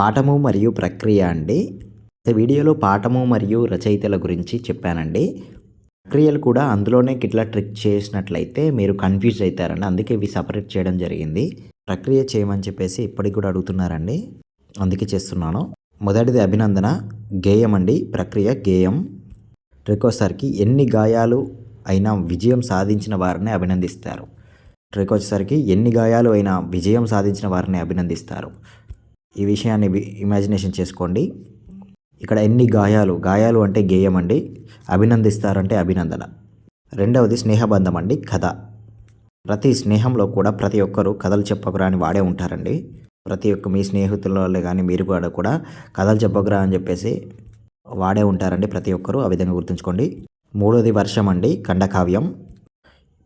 పాఠము మరియు ప్రక్రియ అండి. వీడియోలో పాఠము మరియు రచయితల గురించి చెప్పానండి. ప్రక్రియలు కూడా అందులోనే ఇట్లా ట్రిక్ చేసినట్లయితే మీరు కన్ఫ్యూజ్ అవుతారండి. అందుకే ఇవి సపరేట్ చేయడం జరిగింది. ప్రక్రియ చేయమని చెప్పేసి ఇప్పటికి కూడా అడుగుతున్నారండి. అందుకే చేస్తున్నాను. మొదటిది అభినందన గేయం అండి. ప్రక్రియ గేయం. ట్రిక్ ఎన్ని గాయాలు అయినా విజయం సాధించిన వారిని అభినందిస్తారు. ట్రిక్ వచ్చేసరికి ఎన్ని గాయాలు అయినా విజయం సాధించిన వారిని అభినందిస్తారు. ఈ విషయాన్ని ఇమాజినేషన్ చేసుకోండి. ఇక్కడ ఎన్ని గాయాలు గాయాలు అంటే గేయం అండి అభినందిస్తారంటే అభినందన. రెండవది స్నేహబంధం అండి కథ. ప్రతి స్నేహంలో కూడా ప్రతి ఒక్కరు కథలు చెప్పకురా అని వాడే ఉంటారండి. ప్రతి ఒక్క మీ స్నేహితులలో కానీ మీరు కూడా కూడా కథలు చెప్పకురా అని చెప్పేసి వాడే ఉంటారండి ప్రతి ఒక్కరు ఆ విధంగా గుర్తుంచుకోండి. మూడోది వర్షం అండి ఖండకావ్యం.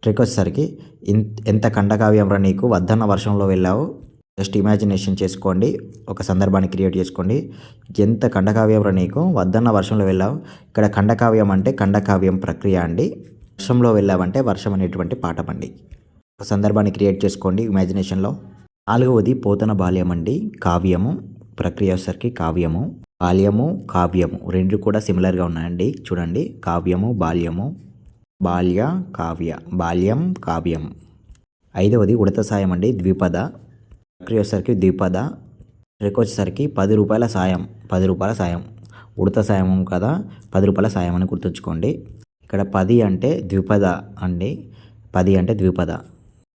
ట్రిక్ వచ్చేసరికి ఎంత ఖండకావ్యం రా నీకు వద్దన్న వర్షంలో వెళ్ళావు? జస్ట్ ఇమాజినేషన్ చేసుకోండి ఒక సందర్భాన్ని క్రియేట్ చేసుకోండి. ఎంత ఖండకావ్యం నీకు? వద్దన్న వర్షంలో వెళ్ళావు. ఇక్కడ ఖండకావ్యం అంటే ఖండకావ్యం ప్రక్రియ అండి. వర్షంలో వెళ్ళావంటే వర్షం అనేటువంటి పాఠం అండి. ఒక సందర్భాన్ని క్రియేట్ చేసుకోండి ఇమాజినేషన్లో. నాలుగవది పోతన బాల్యం అండి. కావ్యము ప్రక్రియ వచ్చేసరికి కావ్యము. బాల్యము కావ్యము రెండు కూడా సిమిలర్గా ఉన్నాయండి. చూడండి కావ్యము బాల్యము. బాల్య కావ్య. బాల్యం కావ్యం. ఐదవది ఉడత సాయం అండి. ద్విపద. ప్రక్రియ వచ్చేసరికి ద్విపద ట్రిక్ వచ్చేసరికి పది రూపాయల సాయం పది రూపాయల సాయం. ఉడత సాయం కదా పది రూపాయల సాయం అని గుర్తుంచుకోండి. ఇక్కడ పది అంటే ద్విపద అండి. పది అంటే ద్విపద.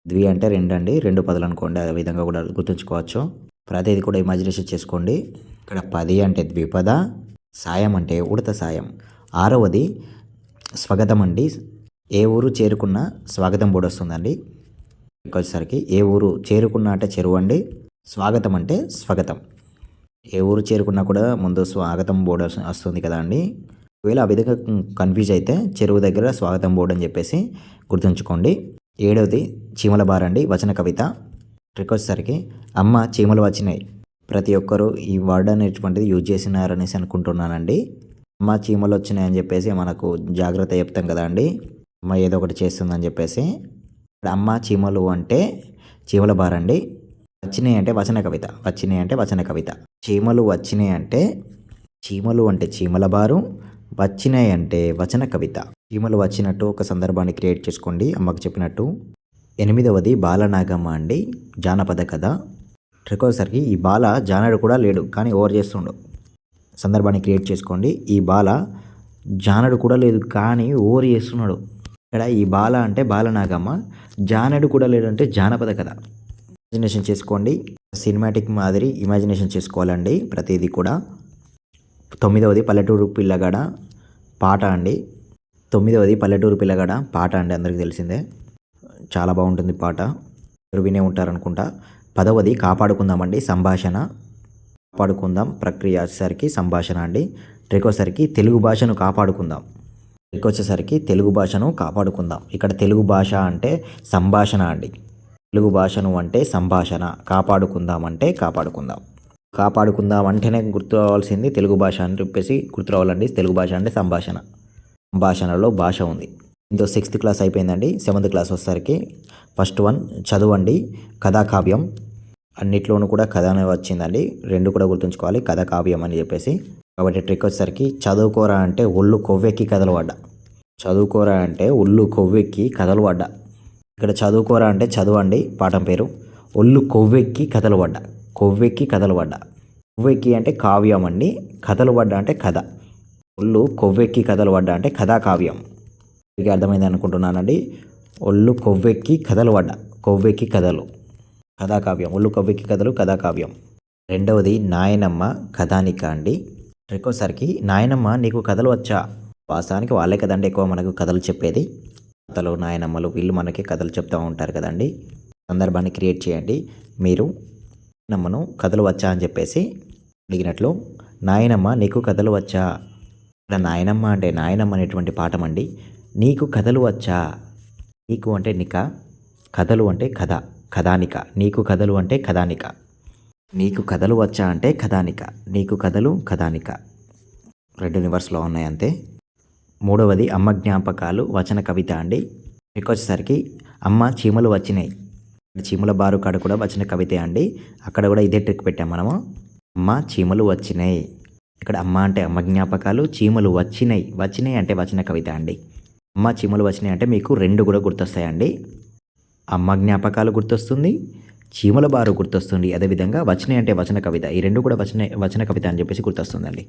ద్వి అంటే రెండు అండి. రెండు పదులు అనుకోండి. అదే విధంగా కూడా గుర్తుంచుకోవచ్చు. ప్రతిది కూడా ఇమాజినేషన్ చేసుకోండి. ఇక్కడ పది అంటే ద్విపద సాయం అంటే ఉడత సాయం. ఆరవది స్వాగతం అండి. ఏ ఊరు చేరుకున్న స్వాగతం బోర్డు వస్తుందండి. వచ్చేసరికి ఏ ఊరు చేరుకున్న అంటే చెరువు అండి. స్వాగతం అంటే స్వాగతం. ఏ ఊరు చేరుకున్నా కూడా ముందు స్వాగతం బోర్డు వస్తుంది కదా అండి. ఒకవేళ ఆ విధంగా కన్ఫ్యూజ్ అయితే చెరువు దగ్గర స్వాగతం బోర్డు అని చెప్పేసి గుర్తుంచుకోండి. ఏడవది చీమల బారండి వచన కవిత. ట్రిక్ వచ్చేసరికి అమ్మ చీమలు వచ్చినాయి. ప్రతి ఒక్కరూ ఈ వర్డ్ అనేటువంటిది యూజ్ చేసినారనేసి అనుకుంటున్నానండి. అమ్మ చీమలు వచ్చినాయని చెప్పేసి మనకు జాగ్రత్త చెప్తాం కదా అండి. అమ్మ ఏదో ఒకటి చేస్తుందని చెప్పేసి. అమ్మ చీమలు అంటే చీమల బారండి వచ్చినాయి అంటే వచన కవిత వచ్చినాయి అంటే వచన కవిత. చీమలు వచ్చినాయి అంటే చీమలు అంటే చీమల బారు వచ్చినాయి అంటే వచన కవిత. చీమలు వచ్చినట్టు ఒక సందర్భాన్ని క్రియేట్ చేసుకోండి అమ్మకు చెప్పినట్టు. ఎనిమిదవది బాలనాగమ్మ అండి జానపద కథ. ట్రికోసరికి ఈ బాల జానడు కూడా లేడు కానీ ఓవర్ చేస్తుండు. సందర్భాన్ని క్రియేట్ చేసుకోండి ఈ బాల జానడు కూడా లేదు కానీ ఓవర్ చేస్తున్నాడు. ఇక్కడ ఈ బాల అంటే బాలనాగమ్మ జానడు కూడా లేదంటే జానపద కథ. ఇమాజినేషన్ చేసుకోండి. సినిమాటిక్ మాదిరి ఇమాజినేషన్ చేసుకోవాలండి ప్రతిదీ కూడా. తొమ్మిదవది పల్లెటూరు పిల్లగడ పాట అండి. తొమ్మిదవది పల్లెటూరు పిల్లగడ పాట అండి అందరికీ తెలిసిందే. చాలా బాగుంటుంది పాట. మీరు వినే ఉంటారనుకుంటా. పదవది కాపాడుకుందామండి సంభాషణ. కాపాడుకుందాం ప్రక్రియ వచ్చేసరికి సంభాషణ అండి. ట్రిక్ వచ్చేసరికి తెలుగు భాషను కాపాడుకుందాం. వచ్చేసరికి తెలుగు భాషను కాపాడుకుందాం. ఇక్కడ తెలుగు భాష అంటే సంభాషణ అండి. తెలుగు భాషను అంటే సంభాషణ. కాపాడుకుందాం అంటే కాపాడుకుందాం. కాపాడుకుందాం అంటేనే గుర్తు రావాల్సింది తెలుగు భాష అని చెప్పేసి గుర్తు రావాలండి తెలుగు భాష అంటే సంభాషణ. సంభాషణలో భాష ఉంది. ఇంతో సిక్స్త్ క్లాస్ అయిపోయిందండి. సెవెంత్ క్లాస్ వచ్చేసరికి ఫస్ట్ వన్ చదవండి. కథాకావ్యం. అన్నిట్లోనూ కూడా కథ అనేది వచ్చిందండి. రెండు కూడా గుర్తుంచుకోవాలి. కథ కావ్యం అని చెప్పేసి. కాబట్టి ట్రిక్ వచ్చేసరికి చదువుకోరా అంటే ఒళ్ళు కొవ్వెక్కి కథలు పడ్డా. చదువుకోరా అంటే ఒళ్ళు కొవ్వెక్కి కథలు పడ్డా. ఇక్కడ చదువుకోరా అంటే చదవండి పాఠం పేరు. ఒళ్ళు కొవ్వెక్కి కథలు పడ్డా. కొవ్వెక్కి కథలు పడ్డా. కొవ్వెక్కి అంటే కావ్యం అండి. కథలు పడ్డా అంటే కథ. ఒళ్ళు కొవ్వెక్కి కథలు పడ్డా అంటే కథా కావ్యం. మీకు అర్థమైంది అనుకుంటున్నానండి. ఒళ్ళు కొవ్వెక్కి కథలు పడ్డ. కొవ్వెక్కి కథలు. కథాకావ్యం. ఒళ్ళు కవ్వికి కథలు కథాకావ్యం. రెండవది నాయనమ్మ కథానిక అండి ఇంకోసారికి నాయనమ్మ నీకు కథలు వచ్చా? వాస్తవానికి వాళ్ళే కదండి ఎక్కువ మనకు కథలు చెప్పేది. కథలు నాయనమ్మలు వీళ్ళు మనకి కథలు చెప్తూ ఉంటారు కదండి. సందర్భాన్ని క్రియేట్ చేయండి. మీరు నమ్మను కథలు వచ్చా అని చెప్పేసి అడిగినట్లు నాయనమ్మ నీకు కథలు వచ్చా? ఇక్కడ నాయనమ్మ అంటే నాయనమ్మ అనేటువంటి పాఠం అండి. నీకు కథలు వచ్చా? నీకు అంటే నిక కథలు అంటే కథ. కథానిక. నీకు కథలు అంటే కథానిక. నీకు కథలు వచ్చా అంటే కథానిక. నీకు కథలు కథానిక. రెండు యూనివర్స్లో ఉన్నాయి అంతే. మూడవది అమ్మ జ్ఞాపకాలు వచన కవిత అండి. మీకు వచ్చేసరికి అమ్మ చీమలు వచ్చినాయి. చీమల బారు కాడ కూడా వచన కవితే అండి. అక్కడ కూడా ఇదే ట్రిక్ పెట్టాం మనము. అమ్మ చీమలు వచ్చినాయి. ఇక్కడ అమ్మ అంటే అమ్మ జ్ఞాపకాలు చీమలు వచ్చినాయి. వచ్చినాయి అంటే వచన కవిత అండి. అమ్మ చీమలు వచ్చినాయి అంటే మీకు రెండు కూడా గుర్తొస్తాయండి. అమ్మ జ్ఞాపకాలు గుర్తొస్తుంది చీమల బారు గుర్తొస్తుంది. అదేవిధంగా వచనే అంటే వచన కవిత. ఈ రెండు కూడా వచన వచన కవిత అని చెప్పేసి గుర్తొస్తుందండి.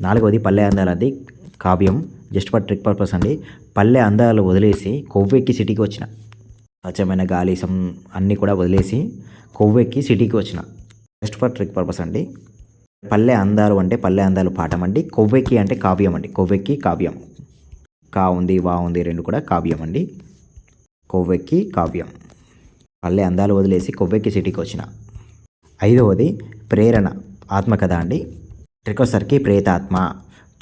నాలుగవది పల్లె అందాలది కావ్యం జస్ట్ ఫర్ ట్రిక్ పర్పస్ అండి. పల్లె అందాలు వదిలేసి కొవ్వెక్కి సిటీకి వచ్చిన. స్వచ్ఛమైన గాలి సం అన్నీ కూడా వదిలేసి కొవ్వెక్కి సిటీకి వచ్చిన. జస్ట్ ఫర్ ట్రిక్ పర్పస్ అండి. పల్లె అందాలు అంటే పల్లె అందాలు పాఠం అండి. కొవ్వెక్కి అంటే కావ్యం అండి. కొవ్వెక్కి కావ్యం. కా ఉంది వా ఉంది రెండు కూడా కావ్యం అండి. కొవ్వెక్కి కావ్యం. పల్లె అందాలు వదిలేసి కొవ్వెక్కి సిటీకి వచ్చిన ఐదవది ప్రేరణ ఆత్మకథ అండి. ట్రికోసర్కి ప్రేతాత్మ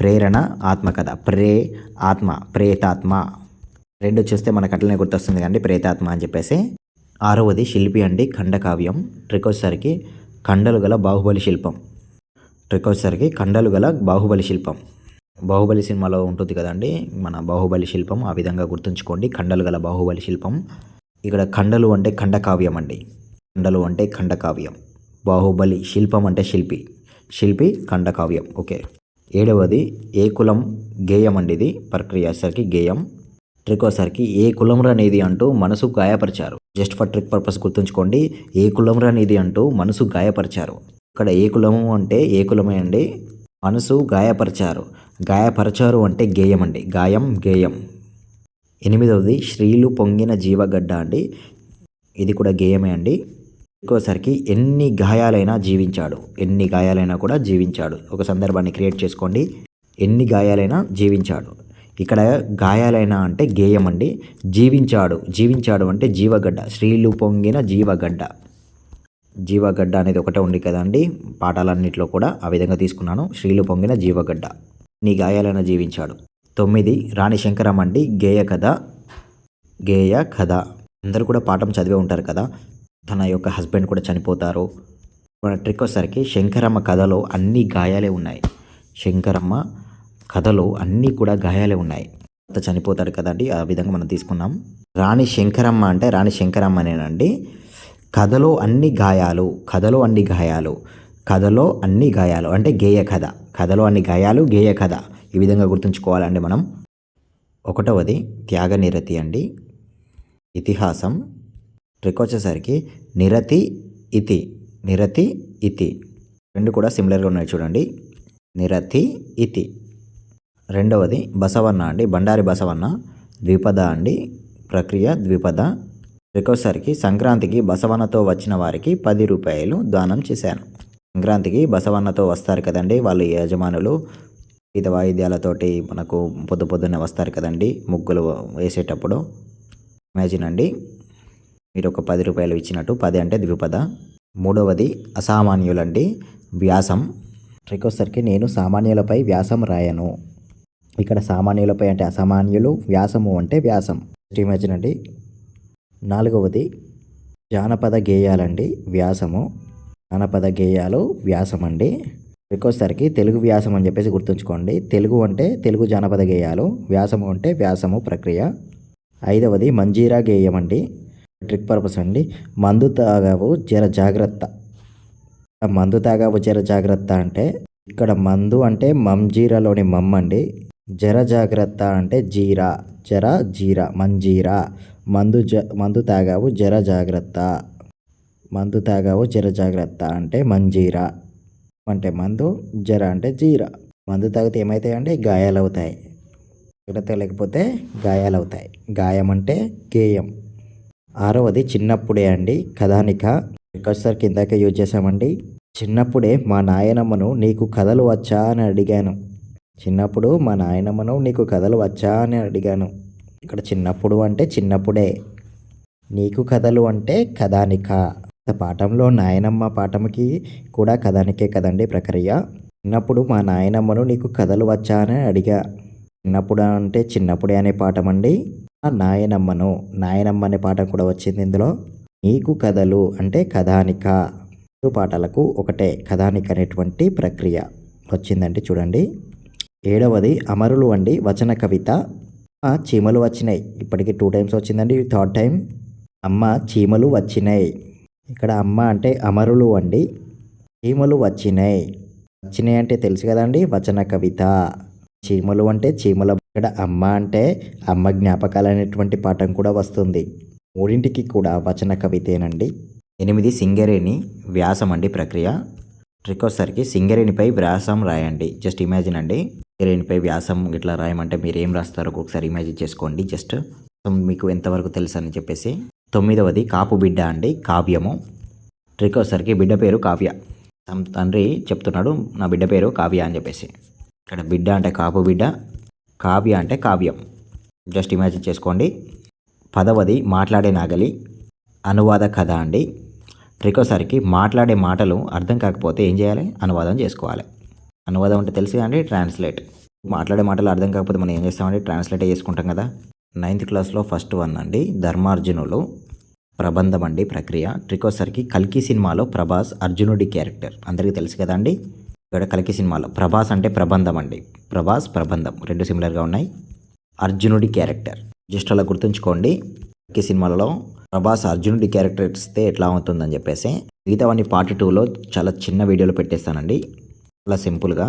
ప్రేరణ ఆత్మకథ. ప్రే ఆత్మ ప్రేతాత్మ. రెండు చూస్తే మనకు అట్లనే గుర్తొస్తుంది కండి ప్రేతాత్మ అని చెప్పేసి. ఆరవది శిల్పి అండి ఖండకావ్యం. ట్రికోసర్కి కండలు గల బాహుబలి శిల్పం. ట్రికోసర్కి కండలు గల బాహుబలి శిల్పం. బాహుబలి సినిమాలో ఉంటుంది కదండి మన బాహుబలి శిల్పం ఆ విధంగా గుర్తుంచుకోండి. కండలు గల బాహుబలి శిల్పం. ఇక్కడ ఖండలు అంటే ఖండకావ్యం అండి. ఖండలు అంటే ఖండకావ్యం. బాహుబలి శిల్పం అంటే శిల్పి. శిల్పి ఖండకావ్యం. ఓకే. ఏడవది ఏ కులం గేయం అండి ఇది? ప్రక్రియ సరికి గేయం. ట్రికోసర్కి ఏ కులంరా అనేది అంటూ మనసు గాయపరిచారు. జస్ట్ ఫర్ ట్రిక్ పర్పస్ గుర్తుంచుకోండి ఏ కులంరా అనేది అంటూ మనసు గాయపరిచారు. ఇక్కడ ఏ కులము అంటే ఏ కులమే అండి? మనసు గాయపరిచారు. గాయపరచారు అంటే గేయం అండి గాయం గేయం. ఎనిమిదవది శ్రీలు పొంగిన జీవగడ్డ అండి. ఇది కూడా గేయమే అండి. ఇంకోసరికి ఎన్ని గాయాలైనా జీవించాడు. ఎన్ని గాయాలైనా కూడా జీవించాడు. ఒక సందర్భాన్ని క్రియేట్ చేసుకోండి. ఎన్ని గాయాలైనా జీవించాడు. ఇక్కడ గాయాలైన అంటే గేయం అండి జీవించాడు. జీవించాడు అంటే జీవగడ్డ. శ్రీలు పొంగిన జీవగడ్డ. జీవగడ్డ అనేది ఒకటే ఉంది కదండి. పాఠాలన్నింటిలో కూడా ఆ విధంగా తీసుకున్నాను. శ్రీలు పొంగిన జీవగడ్డ. నీ గాయాలను జీవించాడు. తొమ్మిది రాణి శంకరమండి అండి గేయ కథ. గేయ కథ. అందరూ కూడా పాఠం చదివే ఉంటారు కదా. తన యొక్క హస్బెండ్ కూడా చనిపోతారు. మన ట్రిక్ వచ్చేసరికి శంకరమ్మ కథలో అన్ని గాయాలే ఉన్నాయి. శంకరమ్మ కథలో అన్నీ కూడా గాయాలే ఉన్నాయి. భర్త చనిపోతాడు కదండి ఆ విధంగా మనం తీసుకున్నాం. రాణి శంకరమ్మ అంటే రాణి శంకరమ్మ అనేనండి కథలో అన్ని గాయాలు కథలో అన్ని గాయాలు. కథలో అన్ని గాయాలు అంటే గేయ కథ. కథలో అన్ని గాయాలు గేయ కథ. ఈ విధంగా గుర్తుంచుకోవాలండి మనం. ఒకటవది త్యాగనిరతి అండి. ఇతిహాసం. ట్రిక్ వచ్చేసరికి నిరతి ఇతి. నిరతి ఇతి. రెండు కూడా సిమిలర్గా ఉన్నాయి చూడండి. నిరతి ఇతి. రెండవది బసవన్న అండి. బండారి బసవన్న. ద్విపద అండి. ప్రక్రియ ద్విపద. రికోసరికి సంక్రాంతికి బసవన్నతో వచ్చిన వారికి పది రూపాయలు దానం చేశాను. సంక్రాంతికి బసవన్నతో వస్తారు కదండి వాళ్ళ యజమానులు. వివిధ వాయిద్యాలతోటి మనకు పొద్దు పొద్దున్నే వస్తారు కదండి ముగ్గులు వేసేటప్పుడు. ఇమాజిన్ అండి మీరు ఒక పది రూపాయలు ఇచ్చినట్టు పది అంటే ద్విపద. మూడవది అసామాన్యులండి వ్యాసం. ట్రికోసర్కి నేను సామాన్యులపై వ్యాసం రాయను. ఇక్కడ సామాన్యులపై అంటే అసామాన్యులు వ్యాసము అంటే వ్యాసం. ఇమాజిన్ అండి. నాలుగవది జానపద గేయాలండి వ్యాసము. జానపద గేయాలు వ్యాసం అండి వచ్చేసరికి తెలుగు వ్యాసం అని చెప్పేసి గుర్తుంచుకోండి. తెలుగు అంటే తెలుగు జానపద గేయాలు వ్యాసము అంటే వ్యాసము ప్రక్రియ. ఐదవది మంజీరా గేయం అండి ట్రిక్ పర్పస్ అండి. మందు తాగావు జర జాగ్రత్త. మందు తాగావు జర జాగ్రత్త అంటే ఇక్కడ మందు అంటే మంజీరాలోని మమ్ అండి. జర జాగ్రత్త అంటే జీరా జర జీరా మంజీరా. మందు జ మందు తాగావు జర జాగ్రత్త. మందు తాగావు జర జాగ్రత్త అంటే మంజీరా. అంటే మందు జర అంటే జీరా. మందు తాగితే ఏమవుతాయంటే గాయాలు అవుతాయి జాగ్రత్త లేకపోతే గాయాలు అవుతాయి గాయం అంటే గేయం. ఆరవది చిన్నప్పుడే అండి. కథానిక. రికర్సర్ కిందకే యూజ్ చేసామండి చిన్నప్పుడే మా నాయనమ్మను నీకు కథలు వచ్చా అని అడిగాను. చిన్నప్పుడు మా నాయనమ్మను నీకు కథలు వచ్చా అని అడిగాను. ఇక్కడ చిన్నప్పుడు అంటే చిన్నప్పుడే. నీకు కథలు అంటే కథానిక. పాఠంలో నాయనమ్మ పాఠంకి కూడా కథానికే కదండి ప్రక్రియ? చిన్నప్పుడు మా నాయనమ్మను నీకు కథలు వచ్చా అని అడిగా. చిన్నప్పుడు అంటే చిన్నప్పుడే అనే పాఠం అండి ఆ నాయనమ్మను నాయనమ్మ అనే పాఠం కూడా వచ్చింది ఇందులో. నీకు కథలు అంటే కథానిక. పాటలకు ఒకటే కథానిక అనేటువంటి ప్రక్రియ వచ్చిందండి చూడండి. ఏడవది అమరులు అండి వచన కవిత. ఆ చీమలు వచ్చినాయి. ఇప్పటికి టూ టైమ్స్ వచ్చిందండి థర్డ్ టైం అమ్మ చీమలు వచ్చినాయి. ఇక్కడ అమ్మ అంటే అమరులు అండి. చీమలు వచ్చినాయి వచ్చినాయి అంటే తెలుసు కదండి వచన కవిత. చీమలు అంటే చీమల ఇక్కడ అమ్మ అంటే అమ్మ జ్ఞాపకాలు అనేటువంటి పాఠం కూడా వస్తుంది. మూడింటికి కూడా వచన కవితేనండి. ఎనిమిది సింగరేణి వ్యాసం అండి ప్రక్రియ. ట్రిక్ వచ్చేసరికి సింగరేణిపై వ్యాసం రాయండి. జస్ట్ ఇమాజిన్ అండి. సింగరేణిపై వ్యాసం ఇట్లా రాయమంటే మీరు ఏం రాస్తారో ఒకసారి ఇమాజిన్ చేసుకోండి. జస్ట్ మీకు ఎంతవరకు తెలుసు అని చెప్పేసి. తొమ్మిదవది కాపు బిడ్డ అండి కావ్యము. ట్రిక్ వచ్చేసరికి బిడ్డ పేరు కావ్య. తమ తండ్రి చెప్తున్నాడు నా బిడ్డ పేరు కావ్య అని చెప్పేసి. ఇక్కడ బిడ్డ అంటే కాపు బిడ్డ కావ్య అంటే కావ్యం. జస్ట్ ఇమాజిన్ చేసుకోండి. పదవది మాట్లాడే నాగలి అనువాద కథ అండి. ట్రికోసరికి మాట్లాడే మాటలు అర్థం కాకపోతే ఏం చేయాలి? అనువాదం చేసుకోవాలి. అనువాదం అంటే తెలుసు అండి ట్రాన్స్లేట్. మాట్లాడే మాటలు అర్థం కాకపోతే మనం ఏం చేస్తామండి? ట్రాన్స్లేట్ చేసుకుంటాం కదా. నైన్త్ క్లాస్లో ఫస్ట్ వన్ అండి ధర్మార్జునులు. ప్రబంధం అండి ప్రక్రియ ట్రికోసర్కి కల్కి సినిమాలో ప్రభాస్ అర్జునుడి క్యారెక్టర్. అందరికీ తెలుసు కదా అండి? ఇక్కడ కల్కి సినిమాలో ప్రభాస్ అంటే ప్రబంధం అండి ప్రభాస్ ప్రబంధం రెండు సిమిలర్గా ఉన్నాయి. అర్జునుడి క్యారెక్టర్. జస్ట్ అలా గుర్తుంచుకోండి. కల్కి సినిమాలలో ప్రభాస్ అర్జునుడి క్యారెక్టర్ ఇస్తే ఎట్లా అవుతుందని చెప్పేసి మిగతావన్నీ పార్ట్ టూలో చాలా చిన్న వీడియోలో పెట్టేస్తానండి. చాలా సింపుల్గా.